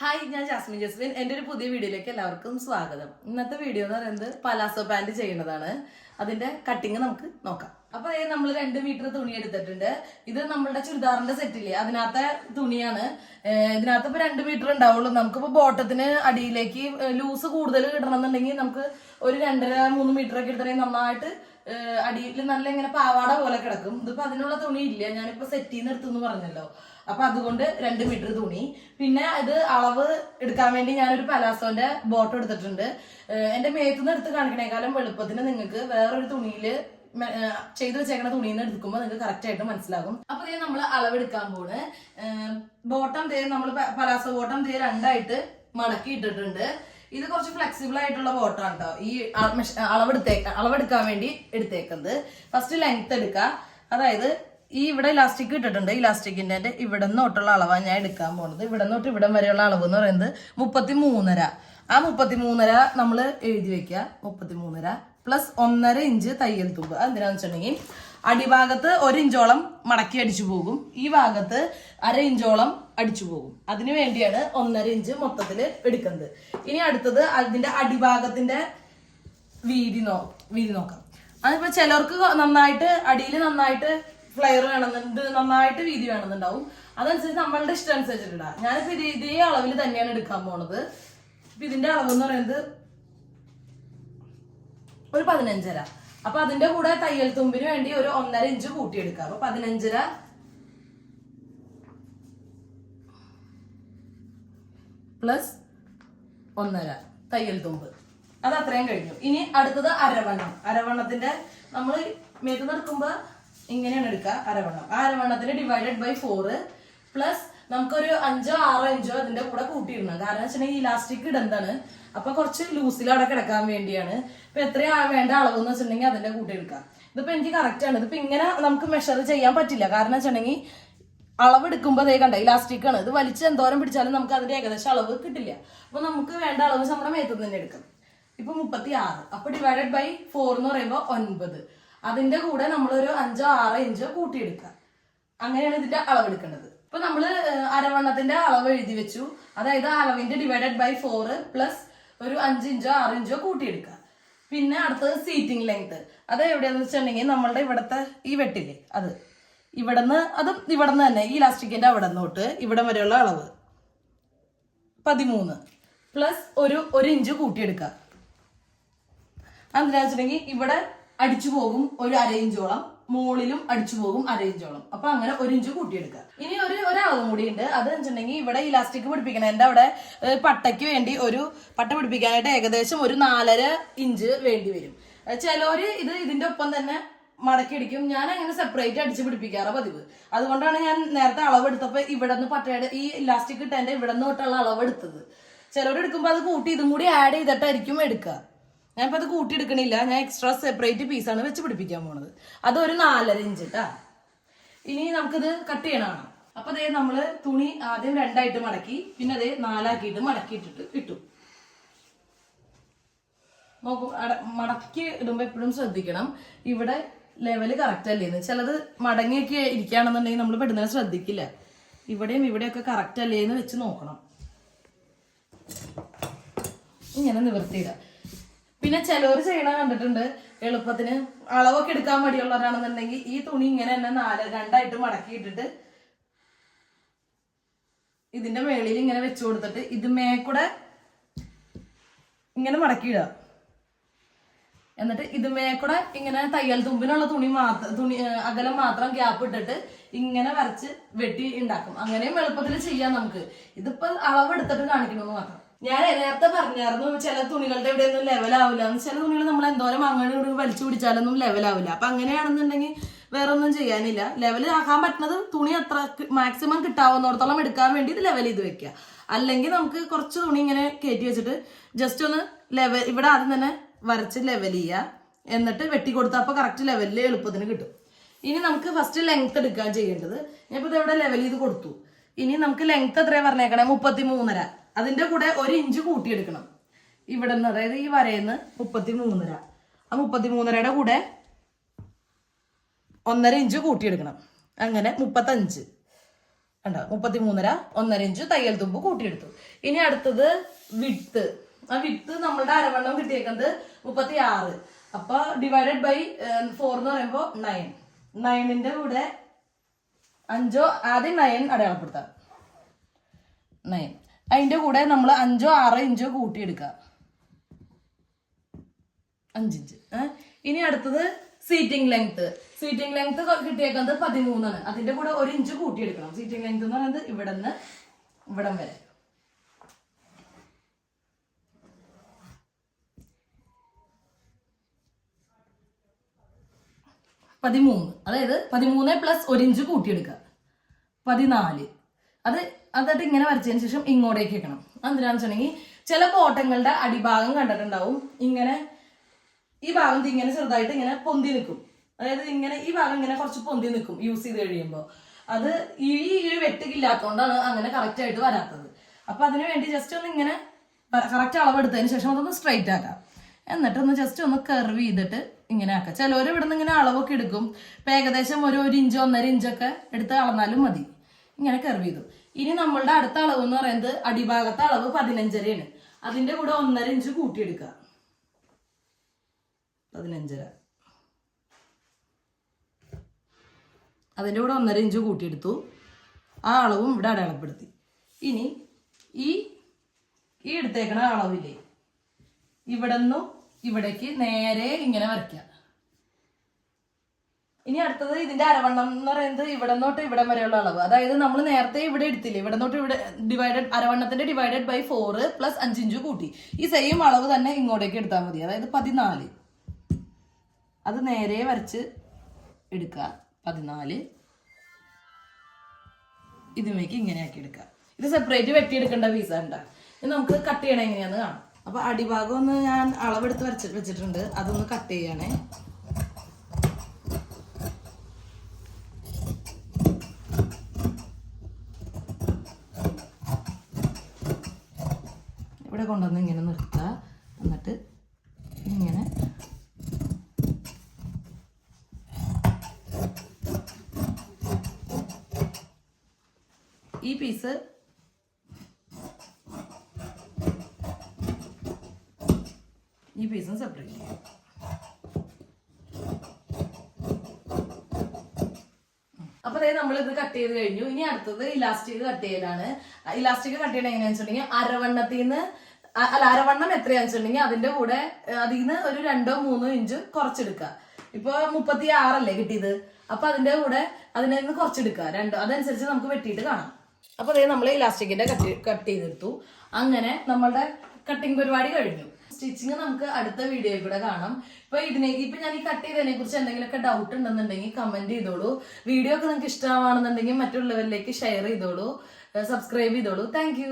Hi ഞാൻ Jasmine Jasmine. എന്റെ ഒരു പുതിയ വീഡിയോയിലേക്ക് എല്ലാവർക്കും സ്വാഗതം. ഇന്നത്തെ വീഡിയോ എന്ന് പറയുന്നത് പലാസോ പാന്റ് ചെയ്യുന്നതാണ്. അതിന്റെ കട്ടിങ് നമുക്ക് നോക്കാം. അപ്പൊ നമ്മൾ രണ്ട് മീറ്റർ തുണി എടുത്തിട്ടുണ്ട്. ഇത് നമ്മളുടെ ചുരിദാറിന്റെ സെറ്റില്ലേ അതിനകത്തെ തുണിയാണ്. ഇതിനകത്ത് ഇപ്പൊ രണ്ട് മീറ്റർ ഉണ്ടാവുള്ളൂ. നമുക്കിപ്പോ ബോട്ടത്തിന് അടിയിലേക്ക് ലൂസ് കൂടുതൽ ഇടണമെന്നുണ്ടെങ്കിൽ നമുക്ക് ഒരു രണ്ടര മൂന്ന് മീറ്റർ ഒക്കെ എടുത്തിട്ടുണ്ടെങ്കിൽ നന്നായിട്ട് അടിയിൽ നല്ല ഇങ്ങനെ പാവാട പോലെ കിടക്കും. ഇതിപ്പോ അതിനുള്ള തുണി ഇല്ല. ഞാനിപ്പോ സെറ്റ് ചെയ്യുന്ന എടുത്തു പറഞ്ഞല്ലോ. അപ്പൊ അതുകൊണ്ട് രണ്ട് മീറ്റർ തുണി. പിന്നെ ഇത് അളവ് എടുക്കാൻ വേണ്ടി ഞാനൊരു പലാസോന്റെ ബോട്ടം എടുത്തിട്ടുണ്ട്. എന്റെ മേത്തുനിന്ന് എടുത്ത് കാണിക്കണേക്കാളും എളുപ്പത്തിന് നിങ്ങൾക്ക് വേറൊരു തുണിയിൽ ചെയ്ത് വെച്ചേക്കണ തുണിയിൽ നിന്ന് എടുക്കുമ്പോൾ നിങ്ങൾക്ക് കറക്റ്റ് ആയിട്ട് മനസ്സിലാകും. അപ്പൊ ഇതേ നമ്മൾ അളവെടുക്കാൻ പോണ്. ബോട്ടം തേ നമ്മൾ പലാസോ ബോട്ടം തേ രണ്ടായിട്ട് മടക്കി ഇട്ടിട്ടുണ്ട്. ഇത് കുറച്ച് ഫ്ലെക്സിബിൾ ആയിട്ടുള്ള ബോട്ടം ആണ് കേട്ടോ ഈ അളവെടുത്തേ അളവെടുക്കാൻ വേണ്ടി എടുത്തേക്കുന്നത്. ഫസ്റ്റ് ലെങ്ത് എടുക്കുക. അതായത് ഈ ഇവിടെ ഇലാസ്റ്റിക് ഇട്ടിട്ടുണ്ട്. ഇലാസ്റ്റിക്കിന്റെ ഇവിടെ തൊട്ടുള്ള അളവാണ് ഞാൻ എടുക്കാൻ പോകുന്നത് ഇവിടെ നിന്നോട്ട് ഇവിടം വരെയുള്ള അളവ് എന്ന് പറയുന്നത് മുപ്പത്തി മൂന്നര ആ മുപ്പത്തി മൂന്നര നമ്മൾ എഴുതി വെക്കുക. മുപ്പത്തി മൂന്നര പ്ലസ് ഒന്നര ഇഞ്ച് തയ്യൽ തുമ്പ്. എന്തിനാന്ന് വെച്ചിട്ടുണ്ടെങ്കിൽ അടിഭാഗത്ത് ഒരു ഇഞ്ചോളം മടക്കി അടിച്ചു പോകും. ഈ ഭാഗത്ത് അര ഇഞ്ചോളം അടിച്ചു പോകും. അതിനു വേണ്ടിയാണ് ഒന്നര ഇഞ്ച് മൊത്തത്തിൽ എടുക്കുന്നത്. ഇനി അടുത്തത് അതിന്റെ അടിഭാഗത്തിന്റെ വീതി നോ വീതി നോക്കാം. അതിപ്പോ ചിലർക്ക് നന്നായിട്ട് അടിയിൽ നന്നായിട്ട് ഫ്ലെയർ വേണമെന്നുണ്ട് നന്നായിട്ട് വീതി വേണമെന്നുണ്ടാവും. അതനുസരിച്ച് നമ്മളുടെ ഇഷ്ടം അനുസരിച്ചിട്ടുണ്ടാ ഞാനിപ്പോ ഇത് ഇതേ അളവിൽ തന്നെയാണ് എടുക്കാൻ പോണത്. ഇപ്പൊ ഇതിന്റെ അളവ് എന്ന് പറയുന്നത് ഒരു പതിനഞ്ചര. അപ്പൊ അതിന്റെ കൂടെ തയ്യൽ തുമ്പിന് വേണ്ടി ഒരു ഒന്നര ഇഞ്ച് കൂട്ടിയെടുക്കാം. അപ്പൊ പതിനഞ്ചര പ്ലസ് ഒന്നര. തയ്യൽ തുമ്പ്. അത് അത്രയും കഴിഞ്ഞു. ഇനി അടുത്തത് അരവണ്ണം. അരവണ്ണത്തിന്റെ നമ്മൾ മേത്ത് നടക്കുമ്പോ ഇങ്ങനെയാണ് എടുക്കുക അരവണ്ണം. ആ അരവണ്ണത്തിന് ഡിവൈഡഡ് ബൈ ഫോറ് പ്ലസ് നമുക്കൊരു അഞ്ചോ ആറോ ഇഞ്ചോ അതിന്റെ കൂടെ കൂട്ടിയിടണം. കാരണം വെച്ചിട്ടുണ്ടെങ്കിൽ ഇലാസ്റ്റിക് ഇടന്താണ് അപ്പൊ കുറച്ച് ലൂസിൽ അവിടെ കിടക്കാൻ വേണ്ടിയാണ്. ഇപ്പൊ എത്രയാ വേണ്ട അളവ് എന്ന് വെച്ചിട്ടുണ്ടെങ്കിൽ അതിന്റെ കൂട്ടി എടുക്കാം. ഇതിപ്പോ എനിക്ക് കറക്റ്റ് ആണ്. ഇതിപ്പോ ഇങ്ങനെ നമുക്ക് മെഷർ ചെയ്യാൻ പറ്റില്ല. കാരണം വെച്ചിട്ടുണ്ടെങ്കിൽ അളവെടുക്കുമ്പോൾ അതേ കണ്ട ഇലാസ്റ്റിക് ആണ്. ഇത് വലിച്ച് എന്തോരം പിടിച്ചാലും നമുക്ക് അതിന്റെ ഏകദേശം അളവ് കിട്ടില്ല. അപ്പോൾ നമുക്ക് വേണ്ട അളവ് നമ്മുടെ മേത്തു തന്നെ എടുക്കാം. ഇപ്പൊ മുപ്പത്തി ആറ് അപ്പൊ ഡിവൈഡഡ് ബൈ ഫോർ എന്ന് പറയുമ്പോൾ ഒൻപത്. അതിന്റെ കൂടെ നമ്മളൊരു അഞ്ചോ ആറോ ഇഞ്ചോ കൂട്ടിയെടുക്കുക. അങ്ങനെയാണ് ഇതിന്റെ അളവ് എടുക്കേണ്ടത് ഇപ്പൊ നമ്മൾ ഏഹ്, അരവണ്ണത്തിന്റെ അളവ് എഴുതി വെച്ചു. അതായത് അളവിന്റെ ഡിവൈഡഡ് ബൈ ഫോർ പ്ലസ് ഒരു അഞ്ച് ഇഞ്ചോ ആറ് ഇഞ്ചോ കൂട്ടിയെടുക്കുക. പിന്നെ അടുത്തത് സീറ്റിംഗ് ലെങ്ത് അത് എവിടെയാണെന്ന് വെച്ചിട്ടുണ്ടെങ്കിൽ നമ്മളുടെ ഇവിടുത്തെ ഈ വെട്ടില്ലേ അത്. ഇവിടുന്ന് അതും ഇവിടുന്ന് തന്നെ ഈ ഇലാസ്റ്റിക്കിന്റെ അവിടെ നിന്നോട്ട് ഇവിടം വരെയുള്ള അളവ്. പതിമൂന്ന്. പ്ലസ് ഒരു ഒരു ഇഞ്ച് കൂട്ടിയെടുക്കുക. അതെന്തിനാ വെച്ചിട്ടുണ്ടെങ്കിൽ ഇവിടെ അടിച്ചു പോകും ഒരു അര ഇഞ്ചോളം മുകളിലും അടിച്ചു പോകും അര ഇഞ്ചോളം. അപ്പൊ അങ്ങനെ ഒരു ഇഞ്ച് കൂട്ടിയെടുക്കുക. ഇനി ഒരു ഒരളവും കൂടി ഉണ്ട്. അത് വെച്ചിട്ടുണ്ടെങ്കിൽ ഇവിടെ ഇലാസ്റ്റിക് പിടിപ്പിക്കണതിന്റെ അവിടെ ഏഹ്, പട്ടയ്ക്ക് വേണ്ടി ഒരു പട്ട പിടിപ്പിക്കാനായിട്ട് ഏകദേശം ഒരു നാലര ഇഞ്ച് വേണ്ടി വരും. ചിലവര് ഇത് ഇതിന്റെ ഒപ്പം തന്നെ മടക്കി അടിക്കും ഞാൻ അങ്ങനെ സെപ്പറേറ്റ് അടിച്ച് പിടിപ്പിക്കാറ് പതിവ്. അതുകൊണ്ടാണ് ഞാൻ നേരത്തെ അളവ് എടുത്തപ്പോൾ ഇവിടെ നിന്ന് പട്ടയുടെ ഈ ഇലാസ്റ്റിക് ഇട്ടതിന്റെ ഇവിടെ നിന്ന് തൊട്ടുള്ള അളവ് എടുത്തത് ചിലവർ എടുക്കുമ്പോൾ അത് കൂട്ടി ഇതും കൂടി ആഡ് ചെയ്തിട്ടായിരിക്കും എടുക്കുക ഞാനിപ്പോൾ അത് കൂട്ടി എടുക്കണില്ല. ഞാൻ എക്സ്ട്രാ സെപ്പറേറ്റ് പീസാണ് വെച്ച് പിടിപ്പിക്കാൻ പോണത്. അത് ഒരു നാലര ഇഞ്ച് കേട്ടാ ഇനി നമുക്കിത് കട്ട് ചെയ്യണമാണ് അപ്പൊ അതേ നമ്മൾ തുണി ആദ്യം രണ്ടായിട്ട് മടക്കി പിന്നെ അതേ നാലാക്കിയിട്ട് മടക്കിയിട്ടിട്ട് ഇട്ടു. നോക്കൂ മടക്കി ഇടുമ്പോ എപ്പോഴും ശ്രദ്ധിക്കണം. ഇവിടെ ലെവൽ കറക്റ്റ് അല്ലേന്ന് ചിലത് മടങ്ങിയൊക്കെ ഇരിക്കുകയാണെന്നുണ്ടെങ്കിൽ നമ്മൾ പെടുന്നത് ശ്രദ്ധിക്കില്ല. ഇവിടെയും ഇവിടെയൊക്കെ കറക്റ്റ് അല്ലേന്ന് വെച്ച് നോക്കണം. ഇങ്ങനെ നിവർത്തിയിടുക പിന്നെ ചിലവർ ചെയ്യണ കണ്ടിട്ടുണ്ട്. എളുപ്പത്തിന് അളവൊക്കെ എടുക്കാൻ മടിയുള്ളവരാണെന്നുണ്ടെങ്കിൽ ഈ തുണി ഇങ്ങനെ തന്നെ നാല് രണ്ടായിട്ട് മടക്കിയിട്ടിട്ട് ഇതിന്റെ മേളിൽ ഇങ്ങനെ വെച്ചു കൊടുത്തിട്ട് ഇത് മേക്കൂടെ ഇങ്ങനെ മടക്കിയിടുക എന്നിട്ട് ഇതുമേ കൂടെ ഇങ്ങനെ തയ്യൽ തുമ്പിനുള്ള തുണി മാത്രം തുണി അകലം മാത്രം ഗ്യാപ്പ് ഇട്ടിട്ട് ഇങ്ങനെ വരച്ച് വെട്ടി ഉണ്ടാക്കും അങ്ങനെയും എളുപ്പത്തിൽ ചെയ്യാം നമുക്ക്. ഇതിപ്പോ അളവെടുത്തിട്ട് കാണിക്കണമെന്ന് മാത്രം. ഞാൻ നേരത്തെ പറഞ്ഞായിരുന്നു ചില തുണികളുടെ ഇവിടെ ഒന്നും ലെവലാവില്ല ചില തുണികൾ നമ്മൾ എന്തോരം അങ്ങനെ ഇവിടെ വലിച്ചു പിടിച്ചാലൊന്നും ലെവലാവില്ല അപ്പൊ അങ്ങനെയാണെന്നുണ്ടെങ്കിൽ വേറെ ഒന്നും ചെയ്യാനില്ല. ലെവൽ ആക്കാൻ പറ്റുന്നത് തുണി അത്ര മാക്സിമം കിട്ടാവുന്നിടത്തോളം എടുക്കാൻ വേണ്ടി ഇത് ലെവൽ ചെയ്ത് വെക്കുക. അല്ലെങ്കിൽ നമുക്ക് കുറച്ച് തുണി ഇങ്ങനെ കയറ്റി വെച്ചിട്ട് ജസ്റ്റ് ഒന്ന് ലെവൽ ഇവിടെ ആദ്യം തന്നെ വരച്ച് ലെവൽ ചെയ്യുക. എന്നിട്ട് വെട്ടി കൊടുത്താൽ അപ്പോൾ കറക്റ്റ് ലെവലിൽ എളുപ്പത്തിന് കിട്ടും. ഇനി നമുക്ക് ഫസ്റ്റ് ലെങ്ത് എടുക്കാൻ ചെയ്യേണ്ടത്. ഞാനിപ്പോൾ ഇവിടെ ലെവൽ ചെയ്ത് കൊടുത്തു. ഇനി നമുക്ക് ലെങ്ത് എത്രയാ പറഞ്ഞേക്കണേ? മുപ്പത്തി മൂന്നര അതിന്റെ കൂടെ ഒരു ഇഞ്ച് കൂട്ടിയെടുക്കണം. ഇവിടെ നിന്ന് അതായത് ഈ വരയിന്ന് മുപ്പത്തി മൂന്നര ആ മുപ്പത്തി മൂന്നരയുടെ കൂടെ ഒന്നര ഇഞ്ച് കൂട്ടിയെടുക്കണം. അങ്ങനെ മുപ്പത്തഞ്ച്. കണ്ടോ? മുപ്പത്തിമൂന്നര ഒന്നര ഇഞ്ച് തയ്യൽ തുമ്പ് കൂട്ടിയെടുത്തു. ഇനി അടുത്തത് വിത്ത് ആ വിത്ത് നമ്മളുടെ അരവണ്ണം കിട്ടിയേക്കുന്നത് മുപ്പത്തി ആറ് അപ്പൊ ഡിവൈഡഡ് ബൈ ഫോർ എന്ന് പറയുമ്പോൾ നയൻ നയനിന്റെ കൂടെ അഞ്ചോ ആദ്യം നയൻ അടയാളപ്പെടുത്താം. നയൻ അതിന്റെ കൂടെ നമ്മൾ അഞ്ചോ ആറോ ഇഞ്ചോ കൂട്ടിയെടുക്കുക അഞ്ചിഞ്ച് ഇനി അടുത്തത് സീറ്റിംഗ് ലെങ്ത് സീറ്റിംഗ് ലെങ്ത് കിട്ടിയേക്കുന്നത് പതിമൂന്നാണ്. അതിന്റെ കൂടെ ഒരു ഇഞ്ച് കൂട്ടിയെടുക്കണം. സീറ്റിംഗ് ലെങ്ത് എന്ന് പറയുന്നത് ഇവിടെ നിന്ന് ഇവിടം വരെ. പതിമൂന്ന്. അതായത് പതിമൂന്ന് പ്ലസ് ഒരു ഇഞ്ച് കൂട്ടിയെടുക്കുക. പതിനാല്. അത് അതായിട്ട് ഇങ്ങനെ വരച്ചതിന് ശേഷം ഇങ്ങോട്ടേക്ക് വെക്കണം. എന്തിനാന്ന് വെച്ചിട്ടുണ്ടെങ്കിൽ ചില കോട്ടങ്ങളുടെ അടിഭാഗം കണ്ടിട്ടുണ്ടാവും. ഇങ്ങനെ ഈ ഭാഗം ഇങ്ങനെ ചെറുതായിട്ട് ഇങ്ങനെ പൊന്തി നിൽക്കും. അതായത് ഇങ്ങനെ ഈ ഭാഗം ഇങ്ങനെ കുറച്ച് പൊന്തി നിൽക്കും യൂസ് ചെയ്ത് കഴിയുമ്പോൾ. അത് ഈ ഒരു വെട്ടിക്കില്ലാത്തതുകൊണ്ടാണ് അങ്ങനെ കറക്റ്റ് ആയിട്ട് വരാത്തത്. അപ്പൊ അതിനു വേണ്ടി ജസ്റ്റ് ഒന്ന് ഇങ്ങനെ കറക്റ്റ് അളവെടുത്തതിന് ശേഷം അതൊന്ന് സ്ട്രൈറ്റ് ആക്കാം. എന്നിട്ട് ഒന്ന് ജസ്റ്റ് ഒന്ന് കർവ് ചെയ്തിട്ട് ഇങ്ങനെ ആക്കാം ചിലവർ ഇവിടെ നിന്ന് ഇങ്ങനെ അളവൊക്കെ എടുക്കും. ഇപ്പം ഏകദേശം ഒരു ഒരു ഇഞ്ചോ ഒന്നര ഇഞ്ചൊക്കെ എടുത്ത് അളന്നാലും മതി. ഇങ്ങനെ കർവ് ചെയ്തു. ഇനി നമ്മളുടെ അടുത്ത അളവ് എന്ന് പറയുന്നത് അടിഭാഗത്തെ അളവ് പതിനഞ്ചരയാണ്. അതിന്റെ കൂടെ ഒന്നര ഇഞ്ച് കൂട്ടിയെടുക്കുക. പതിനഞ്ചര. അതിന്റെ കൂടെ ഒന്നര ഇഞ്ച് കൂട്ടിയെടുത്തു. ആ അളവും ഇവിടെ അടയാളപ്പെടുത്തി. ഇനി ഈ ഈ എടുത്തേക്കണ അളവില്ലേ ഇവിടെ നിന്നും ഇവിടേക്ക് നേരെ ഇങ്ങനെ വരയ്ക്കുക ഇനി അടുത്തത് ഇതിന്റെ അരവണ്ണം എന്ന് പറയുന്നത് ഇവിടെ തൊട്ട് ഇവിടം വരെയുള്ള അളവ്. അതായത് നമ്മൾ നേരത്തെ ഇവിടെ എടുത്തില്ലേ? ഇവിടെ തൊട്ട് ഇവിടെ ഡിവൈഡഡ് അരവണ്ണത്തിന്റെ ഡിവൈഡഡ് ബൈ ഫോറ് പ്ലസ് അഞ്ചിഞ്ചു കൂട്ടി. ഈ സെയിം അളവ് തന്നെ ഇങ്ങോട്ടേക്ക് എടുത്താൽ മതി. അതായത് പതിനാല്. അത് നേരെ വരച്ച് എടുക്കുക പതിനാല്. ഇതിമേക്ക് ഇങ്ങനെയാക്കി എടുക്കുക ഇത് സെപ്പറേറ്റ് വെട്ടിയെടുക്കേണ്ട പീസ ഉണ്ടാ ഇത് നമുക്ക് കട്ട് ചെയ്യണം എങ്ങനെയാന്ന് കാണാം. അപ്പൊ അടിഭാഗം ഒന്ന് ഞാൻ അളവെടുത്ത് വരച്ച് വെച്ചിട്ടുണ്ട്. അതൊന്ന് കട്ട് ചെയ്യണേ. ഇവിടെ കൊണ്ടുവന്ന് ഇങ്ങനെ നിർത്തുക. എന്നിട്ട് ഇങ്ങനെ ഈ പീസ് ഈ പീസും സെപ്പറേറ്റ് ചെയ്യും അപ്പൊ അതായത് നമ്മൾ ഇത് കട്ട് ചെയ്ത് കഴിഞ്ഞു. ഇനി അടുത്തത് ഇലാസ്റ്റിക് കട്ട് ചെയ്യലാണ്. ഇലാസ്റ്റിക് കട്ട് ചെയ്യണത് എങ്ങനെയാണെന്ന് വെച്ചിട്ടുണ്ടെങ്കിൽ അരവണ്ണത്തിൽ നിന്ന് അല്ല അരവണ്ണം എത്രയാണെന്ന് വെച്ചിട്ടുണ്ടെങ്കിൽ അതിന്റെ കൂടെ അതിൽ നിന്ന് ഒരു രണ്ടോ മൂന്നോ ഇഞ്ച് കുറച്ചെടുക്കുക. ഇപ്പൊ മുപ്പത്തി ആറല്ലേ കിട്ടിയത്? അപ്പൊ അതിന്റെ കൂടെ അതിനെ നിന്ന് കുറച്ചെടുക്കുക. രണ്ടോ അതനുസരിച്ച് നമുക്ക് വെട്ടിയിട്ട് കാണാം. അപ്പൊ അതായത് നമ്മൾ ഇലാസ്റ്റിക്കിന്റെ കട്ട് കട്ട് ചെയ്തെടുത്തു. അങ്ങനെ നമ്മളുടെ കട്ടിംഗ് പരിപാടി കഴിഞ്ഞു. സ്റ്റിച്ചിങ് നമുക്ക് അടുത്ത വീഡിയോയിൽ കൂടെ കാണാം. ഇപ്പൊ ഇതിനെ ഇപ്പൊ ഞാൻ ഈ കട്ട് ചെയ്തതിനെ കുറിച്ച് എന്തെങ്കിലുമൊക്കെ ഡൗട്ട് ഉണ്ടെന്നുണ്ടെങ്കിൽ കമന്റ് ചെയ്തോളൂ. വീഡിയോ ഒക്കെ നിങ്ങൾക്ക് ഇഷ്ടമാണെന്നുണ്ടെങ്കിൽ മറ്റുള്ളവരിലേക്ക് ഷെയർ ചെയ്തോളൂ. സബ്സ്ക്രൈബ് ചെയ്തോളൂ. താങ്ക്